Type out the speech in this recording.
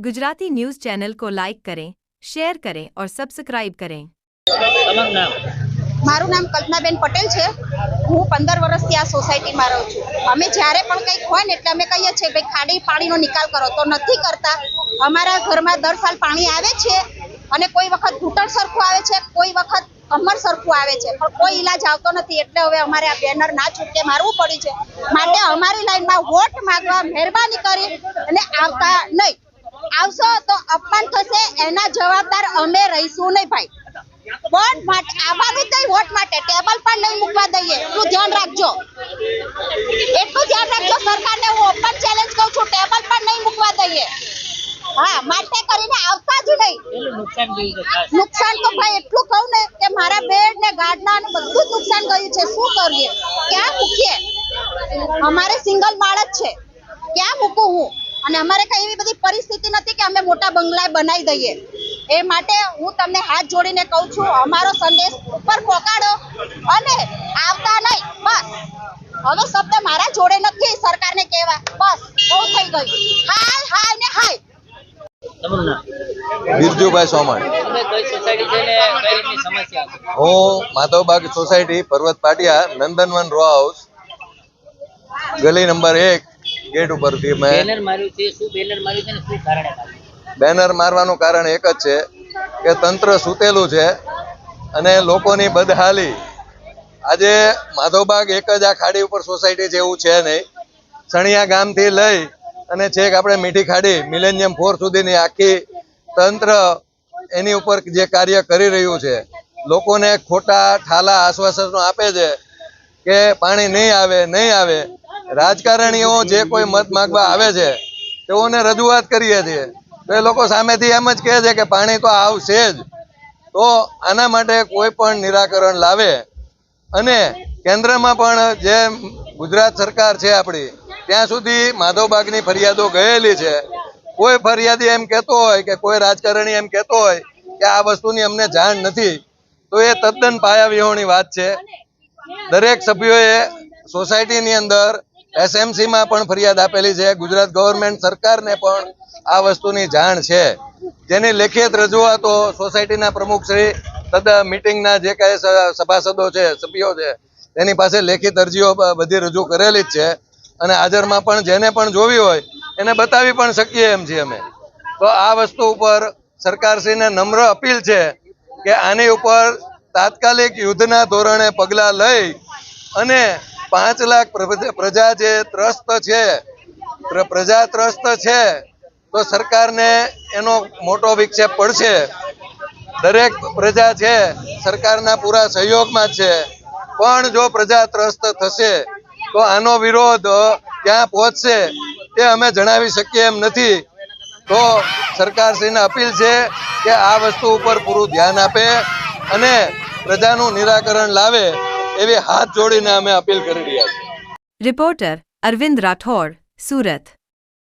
Gujarati news channel को like करें share करें और सब्सक्राइब करें તમારું નામ મારું નામ કલ્પનાબેન પટેલ છે હું પંદર વર્ષથી આ સોસાયટીમાં રહું છું અમે જ્યારે પણ કંઈક હોય ને એટલે અમે કહીએ છીએ ભાઈ ખાડી પાણીનો નિકાલ કરો તો નથી કરતા અમારા ઘરમાં દર સાલ પાણી આવે છે અને કોઈ વખત ઘૂંટણ સરખું આવે છે કોઈ વખત કમર સરખું આવે છે પણ કોઈ ઈલાજ આવતો નથી એટલે હવે અમારે આ બેનર ના છૂટકે મારવું પડ્યું છે માટે અમારી લાઈનમાં વોટ માંગવા મહેરબાની કરી અને આવતા નહીં આવશો તો અપમાન થશે, એના જવાબદાર અમે રહીશું નહીં ભાઈ. વોટ માટે આવવાનું જ વોટ માટે? ટેબલ પણ નહીં મૂકવા દઈએ. એટલું ધ્યાન રાખજો. એટલું ધ્યાન રાખજો, સરકારને હું ઓપન ચેલેન્જ કહું છું, ટેબલ પણ નહીં મૂકવા દઈએ. હા, માટે કરીને આવતા જ નહીં. નુકસાન તો ભાઈ એટલું કહું ને કે મારા બેડ ને ગાડના ને બધું જ નુકસાન ગયું છે. શું કરીએ? ક્યાં મૂકીએ? અમારે સિંગલ માળ જ છે. ક્યાં મૂકું હું? અને અમારે કઈ એવી બધી પરિસ્થિતિ નથી કે અમે મોટા બંગલા બનાવી દઈએ. એ માટે હું તમને હાથ જોડીને કહું છું, અમારો સંદેશ ઉપર પહોંચાડો અને આવતા નહીં. બસ. હવે શબ્દ મારા જોડે નથી, સરકારને કહેવા. બસ. બહુ થઈ ગયું. હાય હાય ને હાય. બિરજુભાઈ સોમણ. હું Madhavbaug society Parvat Patiya Nandanvan row house ગલી નંબર એક. ગેટ ઉપરથી મેં બેનર માર્યું છે શું બેનર માર્યું છે ને શું કારણે માર્યું? બેનર મારવાનું કારણ એક જ છે કે તંત્ર સૂતેલું છે અને લોકોની બદહાલી. આજે માધવબાગ એક જ આ ખાડી ઉપર સોસાયટી જેવું છે નહીં. સણિયા ગામથી લઈ અને છેક આપણે મીઠી ખાડી મિલેનિયમ ફોર સુધીની આખી તંત્ર એની ઉપર જે કાર્ય કરી રહ્યું છે. લોકોને ખોટા ઠાલા આશ્વાસનો આપે છે કે પાણી નહીં આવે નહીં આવે. રાજકારણીઓ જે કોઈ મત માગવા આવે છે, તેઓને રજૂઆત કરીએ છીએ. તો એ લોકો સામેથી એમ જ કહે છે કે પાણી તો આવશે જ. તો આના માટે કોઈ પણ નિરાકરણ લાવે. અને કેન્દ્રમાં પણ જે ગુજરાત સરકાર છે આપણી, ત્યાં સુધી માધવબાગની ફરિયાદો ગયેલી છે. કોઈ ફરિયાદી એમ કહેતો હોય કે કોઈ રાજકારણી એમ કહેતો હોય કે આ વસ્તુની અમને જાણ નથી, તો એ તદ્દન પાયાવિહોણી વાત છે. દરેક સભ્યોએ સોસાયટીની અંદર એસએમસી માં પણ ફરિયાદ આપેલી છે. ગુજરાત ગવર્મેન્ટ સરકારને પણ આ વસ્તુની જાણ છે. જેની લેખિત રજૂઆતો સોસાયટીના પ્રમુખ શ્રી તથા મિટિંગના જે કાંઈ સભાસદો છે, સભ્યો છે, તેની પાસે લેખિત અરજીઓ બધી રજૂ કરેલી જ છે. અને હાજરમાં પણ જેને પણ જોવી હોય, એને બતાવી પણ શકીએ એમ છીએ અમે. તો આ વસ્તુ ઉપર સરકારશ્રીને નમ્ર અપીલ છે કે આની ઉપર તાત્કાલિક યુદ્ધના ધોરણે પગલાં લઈ અને પાંચ લાખ પ્રજ- જે ત્રસ્ત છે, પ્ર- પ્રજા ત્રસ્ત છે, તો સરકારને એનો મોટો વિક્ષેપ પડશે. દરેક પ્રજા છે, સરકારના પૂરા સહયોગમાં છે. પણ જો પ્રજા ત્રસ્ત થશે, તો આનો વિરોધ ક્યાં પહોંચશે તે અમે જણાવી શકીએ એમ નથી. તો સરકારશ્રીને અપીલ છે કે આ વસ્તુ ઉપર પૂરું ધ્યાન આપે અને પ્રજાનું નિરાકરણ લાવે. એવી હાથ જોડીને અમે અપીલ કરી રહ્યા છીએ. રિપોર્ટર અરવિંદ રાઠોડ સુરત.